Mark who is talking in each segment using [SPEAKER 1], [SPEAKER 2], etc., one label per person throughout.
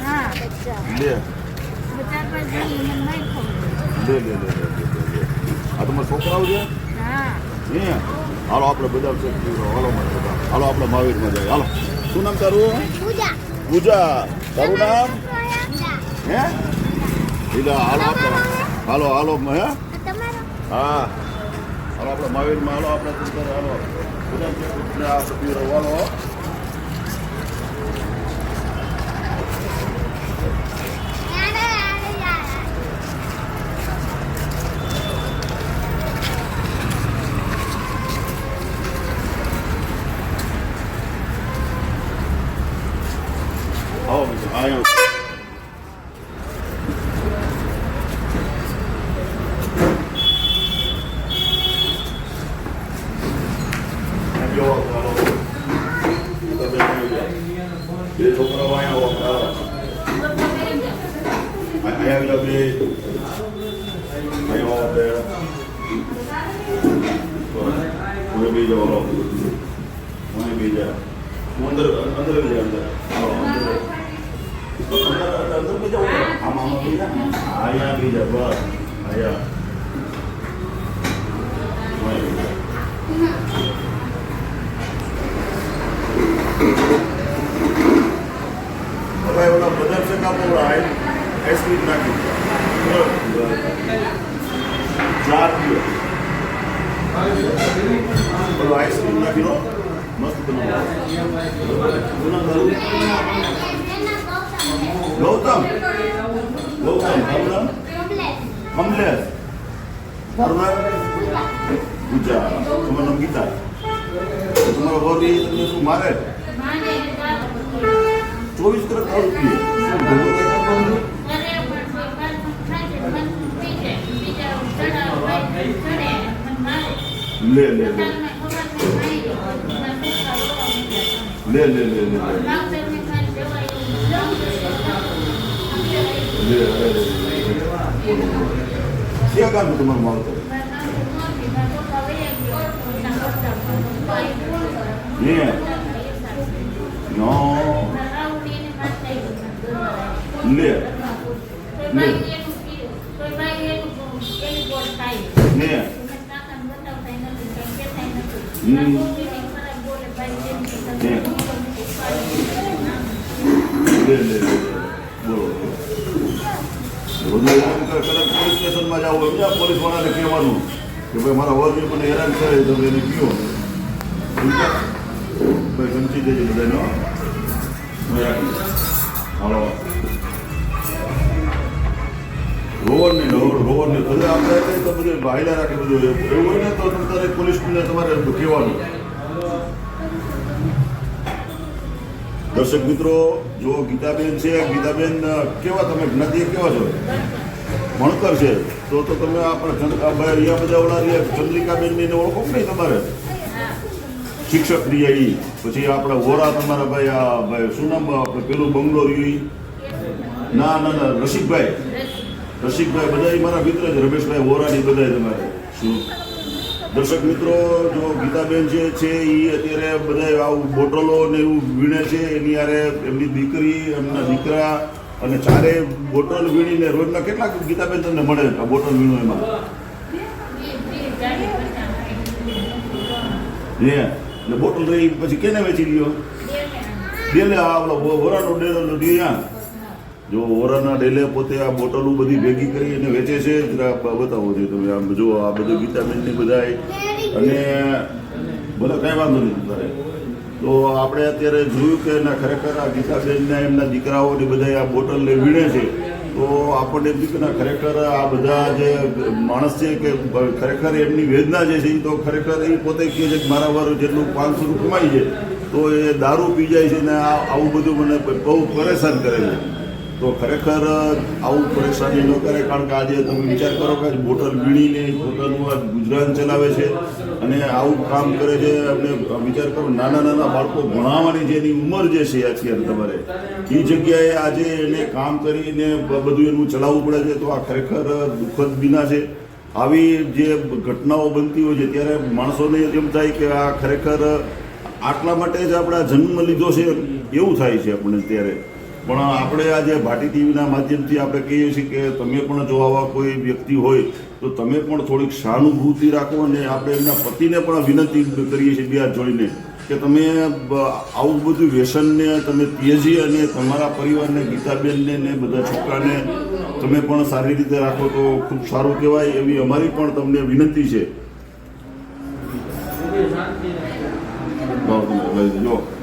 [SPEAKER 1] હા.
[SPEAKER 2] લે લે લે લે આ તમારા છોકરાઓ છે હાલો આપણે બધા છે હાલો હાલો આપણે મહાવીરમાં જાય હાલો શું નામ તારું
[SPEAKER 1] પૂજા
[SPEAKER 2] પૂજા તારું નામ હે એટલે હાલો આપણે હાલો હાલો હે હા હાલો આપણે મહાવીરમાં હાલો આપણે હાલો સભ્યો હાલો આવો મિત્રો અહીંયા જો હાલો તમે બે છોકરાઓ અહીંયા આવો અહીંયા આગળ બે અહીંયા આવો બે મને બી જાઓ હાલો મને બી જા હું અંદર અંદર. જા અંદર અંદર અંદર બી જાઓ આમ આમ બી જા અહીંયા બી જા બસ જા. હવે ઓલા બધા છે કામ ઓલા આઈ આઈસ્ક્રીમ નાખી ચાર દિવસ આઈસ્ક્રીમ નાખી દો મસ્ત? ગૌતમ ગૌતમ નામ કમલેશ તારું નામ પૂજા તમારું નામ ગીતા તમારો ગૌરી તમને શું મારે ચોવીસ કલાક ખાવું જોઈએ લે લે લે لا لا لا لا Siya kan betul mahu tu. Yeah. No. Yeah. Yeah. Yeah. Hmm. લે બોલો બધું કદાચ પોલીસ સ્ટેશનમાં જાવ એમ પોલીસ વાળાને કહેવાનું કે ભાઈ મારા વર્ગ મને હેરાન કરે તમે એને કયો. ભાઈ સમજી દેજો બધાને. હાલો. રોવન ને રોવન ને બધે આપણે તો બધું ભાઈલા રાખે બધું. એવું હોય ને તો તમારે પોલીસને તમારે કહેવાનું. દર્શક મિત્રો, જો ગીતાબેન છે, ગીતાબેન કેવા તમે જ્ઞાતિએ કેવા છો? ભણતર છે, તો તો તમે આપણે બધા ઓલા રહ્યા ચંદ્રિકાબેન ને ઓળખો નહીં તમારે? શિક્ષક રહ્યા ઈ. પછી આપણા વોરા તમારા ભાઈ, આ ભાઈ, શું નામ આપણે પેલું બંગલો રહ્યું? ના ના ના, રસિકભાઈ. રસિકભાઈ, બધા મારા મિત્ર છે રમેશભાઈ વોરાની બધા તમારે. શું? દર્શક મિત્રો જો ગીતાબેન જે છે એ અત્યારે બધા આવું બોટલો ને એવું વીણે છે એની યારે એમની દીકરી એમના દીકરા અને ચારે બોટલ વીણીને રોજના કેટલાક ગીતાબેન તમને મળે આ બોટલ વીણો એમાં? હે એટલે બોટલ રહી પછી કેને વેચી લ્યો? ડેલે આ ઓલો વોરાનો ડેલો ડિયા જો ઓરાના ડેલે પોતે આ બોટલો બધી ભેગી કરી અને વેચે છે બતાવો છે તમે આમ જો આ બધું વિટામિનની બધાય. અને બધા કાંઈ વાંધો નહીં તારે તો આપણે અત્યારે જોયું કે ના, ખરેખર આ ગીતાબેનના એમના દીકરાઓ ને બધા આ બોટલને વીણે છે. તો આપણને એમ થયું કે ના, ખરેખર આ બધા જે માણસ છે કે ખરેખર એમની વેદના જે છે એ તો ખરેખર એ પોતે કહે છે કે મારા વારું જેટલું પાંચસો કમાઈ છે, તો એ દારૂ પી જાય છે ને આવું બધું મને બહુ પરેશાન કરે છે. તો ખરેખર આવું પરેશાની ન કરે, કારણ કે આજે તમે વિચાર કરો કે બોટલ વીણીને પોતાનું આ ગુજરાન ચલાવે છે અને આવું કામ કરે છે અને વિચાર કરો, નાના નાના બાળકો ભણાવવાની જે એની ઉંમર જે છે અત્યારે તમારે, એ જગ્યાએ આજે એને કામ કરીને બધું એનું ચલાવવું પડે છે, તો આ ખરેખર દુઃખદ બિના છે. આવી જે ઘટનાઓ બનતી હોય છે, ત્યારે માણસોને એમ થાય કે આ ખરેખર આટલા માટે જ આપણે જન્મ લીધો છે, એવું થાય છે આપણને ત્યારે. પણ આપણે આજે ભાટી ટીવીના માધ્યમથી આપણે કહીએ છીએ કે તમે પણ જો આવા કોઈ વ્યક્તિ હોય તો તમે પણ થોડીક સહાનુભૂતિ રાખો અને આપણે એમના પતિને પણ વિનંતી કરીએ છીએ બે હાથ જોડીને કે તમે આવું બધું વ્યસનને તમે ત્યજી અને તમારા પરિવારને ગીતાબેનને ને બધા છોકરાને તમે પણ સારી રીતે રાખો તો ખૂબ સારું કહેવાય એવી અમારી પણ તમને વિનંતી છે. જાઓ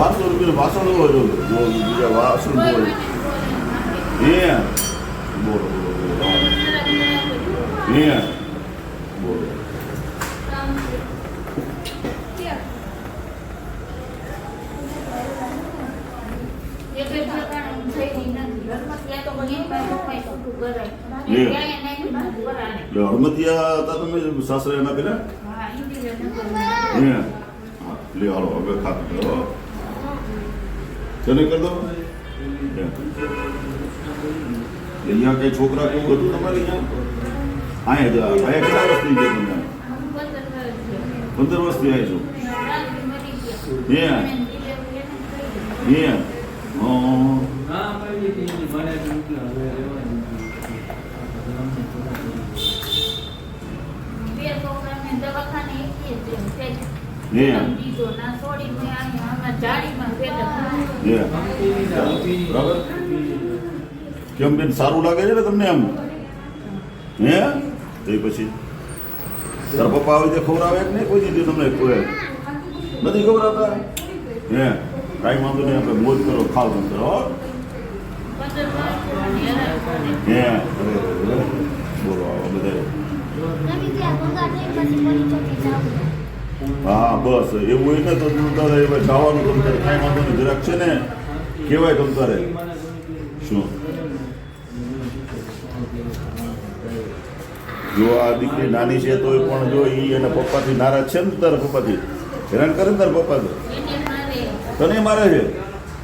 [SPEAKER 2] બારસો રૂપિયા વાસણ હોય બીજા વાસણ હોય એ બોલો બોલો. એ બોલો હળમતિયા હતા તમે સાસરે એના પેલા? લે હાલો હવે ખાતું તને કરી દો. અહીંયા કઈ છોકરા કેવું હતું તમારે અહીંયા? અહીંયા જ વર્ષ થઈ ગયા છે. તમે પંદર વર્ષથી આવ્યા છો એ એ હં. બરાબર કેમ બેન, સારું લાગે છે ને તમને એમ હે? તો પછી તારા પપ્પા આવી રીતે ખવડાવે કે નહીં? કોઈ દીધી તમને કોઈ નથી ખવડાવતા? હે? કાંઈ વાંધો નહીં, આપણે મોજ કરો, ખાવ તમે કરો હો. બોલો, આવો બધા હા, બસ. એવું હોય ને તો તું તારે હવે જવાનું તમ તારે કાંઈ વાંધો નહીં. જરાક છે ને, કહેવાય તમ તારે શું? જો આ દીકરી નાની છે તોય પણ જો એ એના પપ્પાથી નારાજ છે ને તારા પપ્પાથી? હેરાન કરે ને તારા પપ્પા તને મારે છે?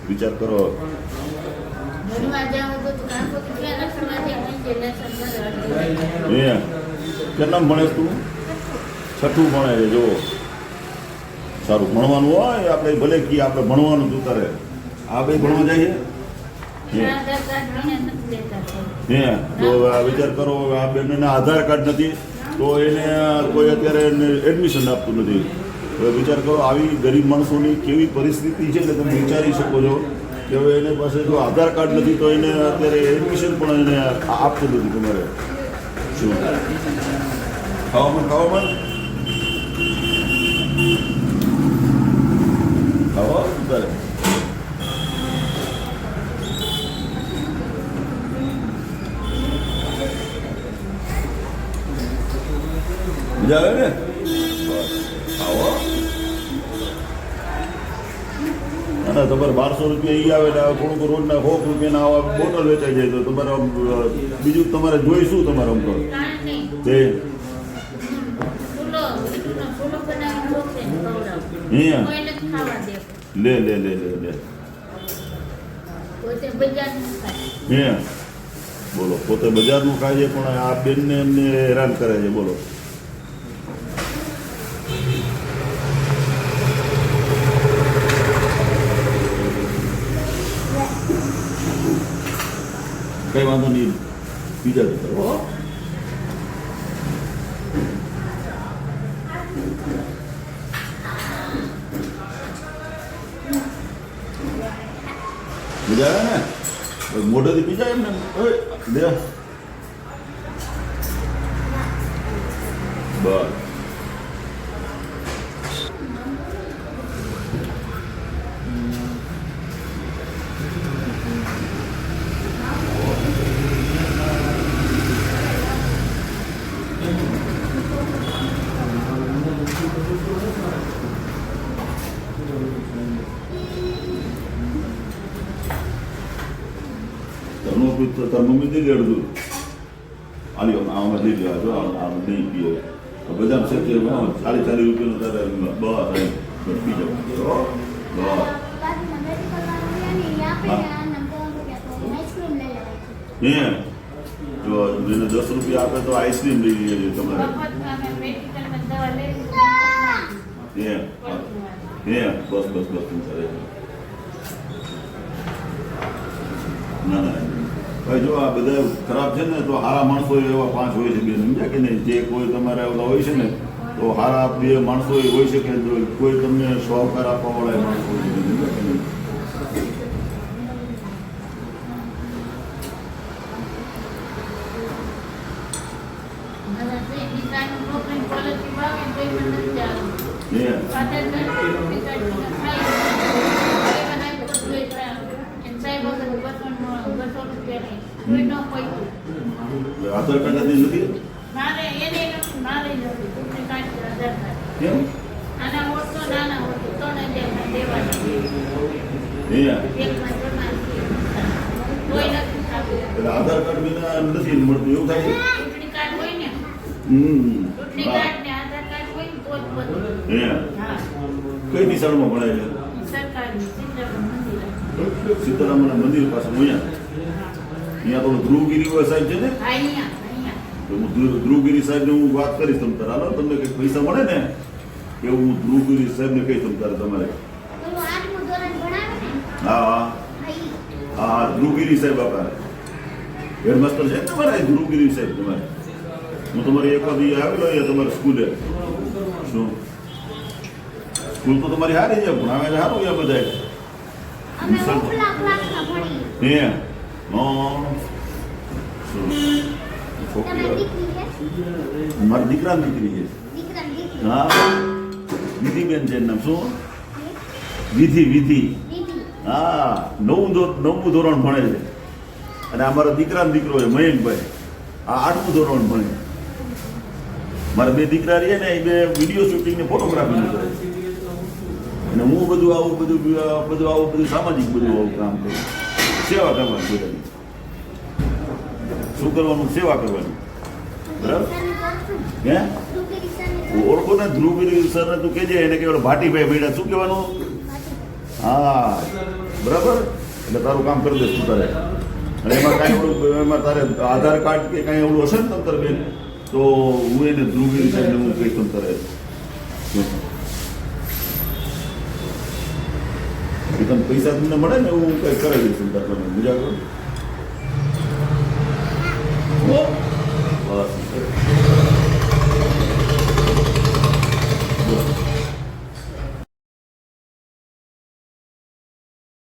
[SPEAKER 2] વિચાર કરો. કેટલા ભણે તું? છઠ્ઠું ભણે છે જો સારું ભણવાનું હોય આપણે ભલે કીએ આપણે ભણવાનું તું તારે આ ભાઈ ભણવા જઈએ? હે. તો વિચાર કરો આ બેનને આધાર કાર્ડ નથી તો એને કોઈ અત્યારે એડમિશન આપતું નથી. હવે વિચાર કરો આવી ગરીબ માણસોની કેવી પરિસ્થિતિ છે ને તમે વિચારી શકો છો કે હવે એને પાસે જો આધાર કાર્ડ નથી તો એને અત્યારે એડમિશન પણ એને આપતું નથી તમારે. શું? ખાવામાં ખાવામાં ખાવા તારે મજા આવે ને આવો ના ના તમારે બારસો રૂપિયા ઈ આવે ને થોડુંક રોજના સો રૂપિયાના આવા બોટલ વેચાઈ જાય તો તમારે આમ, બીજું તમારે જોઈ શું તમારે આમ તો? તે લે લે લે લે લે. બોલો પોતે બજારનું ખાય છે પણ આ બેનને એમને હેરાન કરે છે બોલો. કઈ વાંધો નહીં બીજા જ કરો હો. મજા આવે ને મોઢેથી પી જાય એમને ઓય, લે બસ તરનો પી તો તાર મમ્મી દે અડધું આલી આમાં દઈ દેવા જો આમ આમ નહીં પીએ તો બદામ છે કે હા, ચાલી ચાલી રૂપિયાનું તારે બસ એમ પી જાવ બસ હે જો એને દસ રૂપિયા આપે તો આઈસ્ક્રીમ લઈ લઈએ તમારે
[SPEAKER 1] મેં દવા લઈ લીધી.
[SPEAKER 2] એ એ બસ બસ બસ તું કરે ના ના ભાઈ જો આ બધા ખરાબ છે ને તો સારા માણસો એવા પાંચ હોય છે બે સમજ્યા કે નહીં? જે કોઈ તમારે ઓલા હોય છે ને તો સારા બે માણસો એ હોય શકે જો કોઈ તમને સહકાર આપવા વાળા માણસો હોય છે સમજ્યા કે નહીં?
[SPEAKER 1] હવે તે પિતાનું પ્રોબ્લેમ ક્વોલિટી વાગે ને તોય મને નથી આવતું.
[SPEAKER 2] એ
[SPEAKER 1] પાછળ નથી, પિતાજીને ખાઈ એવા નાઈ તો તોય ખાય. એને સાહેબ વગર બસોનો- બસો રૂપિયા નહીં. તોય ન પહોંચ્યું.
[SPEAKER 2] આધાર કાર્ડ નથી નથી
[SPEAKER 1] મારે એને મારે.
[SPEAKER 2] કેમ?
[SPEAKER 1] નાના ઓળખો, નાના. ત્રણ દેવાના. જમા છે. તોય નથી
[SPEAKER 2] આધાર કાર્ડ વિના નથી મળતું એવું થાય
[SPEAKER 1] ચૂંટણી કાર્ડ હોય ને
[SPEAKER 2] હમ.
[SPEAKER 1] ચૂંટણી કાર્ડ ને આધાર કાર્ડ હોય તો જ બધું.
[SPEAKER 2] કઈ નિશાળમાં ભણાય છે?
[SPEAKER 1] મંદિર.
[SPEAKER 2] સીતારામના મંદિર પાસે અહીંયા? અહીંયા તો ધ્રુવગીરી હોય સાહેબ છે ને?
[SPEAKER 1] હા,
[SPEAKER 2] ધ્રુવગીરી સાહેબને હું વાત કરીશ તમે તારે. હાલો તમને કંઈક પૈસા મળે ને? કે હું ધ્રુવગીરી સાહેબને કહીશ તમ તારે તમારે.
[SPEAKER 3] ને?
[SPEAKER 2] હા હા.
[SPEAKER 3] હા,
[SPEAKER 2] ધ્રુવગીરી સાહેબ આપણા. હેડમાસ્ટર છે તમારે? ધ્રુવગીરી સાહેબ તમારે. હું તમારી એક વાર આવેલો અહીંયા તમારી સ્કૂલે. શું? સ્કૂલ તો તમારી સારી છે ભણાવે છે સારું
[SPEAKER 3] બધા
[SPEAKER 2] હે?
[SPEAKER 3] છે
[SPEAKER 2] મારી દીકરા દીકરી છે.
[SPEAKER 3] ને
[SPEAKER 2] હા. વિધિબેન છે નામ. શું? વિધિ વિધિ. હા. નવું નવમું ધોરણ ભણે છે. અને આ મારો દીકરાનો દીકરો છે, મયંકભાઈ. આ આઠમું ધોરણ ભણે. મારા બે દીકરા રહીએ ને, એ બે વીડિયો શૂટિંગ ને ફોટોગ્રાફી કરે અને હું બધું આવું બધું બધું આવું બધું સામાજિક બધું આવું કામ કરું. સેવા કરવાની બધાની શું કરવાનું સેવા કરવાની. બરાબર? હે? ઓળખો ને ધ્રુવગીરી સરને તું કહેજે એને કે ઓલો ભાટીભાઈ ભેડા શું કહેવાનું? હા. બરાબર? એટલે તારું કામ કરી દેશું તારે. અને એમાં કાંઈ ઓલું એમાં તારે આધાર કાર્ડ કે કાંઈ એવું હશે ને તંત્ર બેન તો હું એને ધ્રુવગીરી સાહેબને હું કહીશ તમ એ તમે પૈસા તમને મળે ને એવું કંઈ કરે છે ચિંતા તમે બીજા કરો બસ.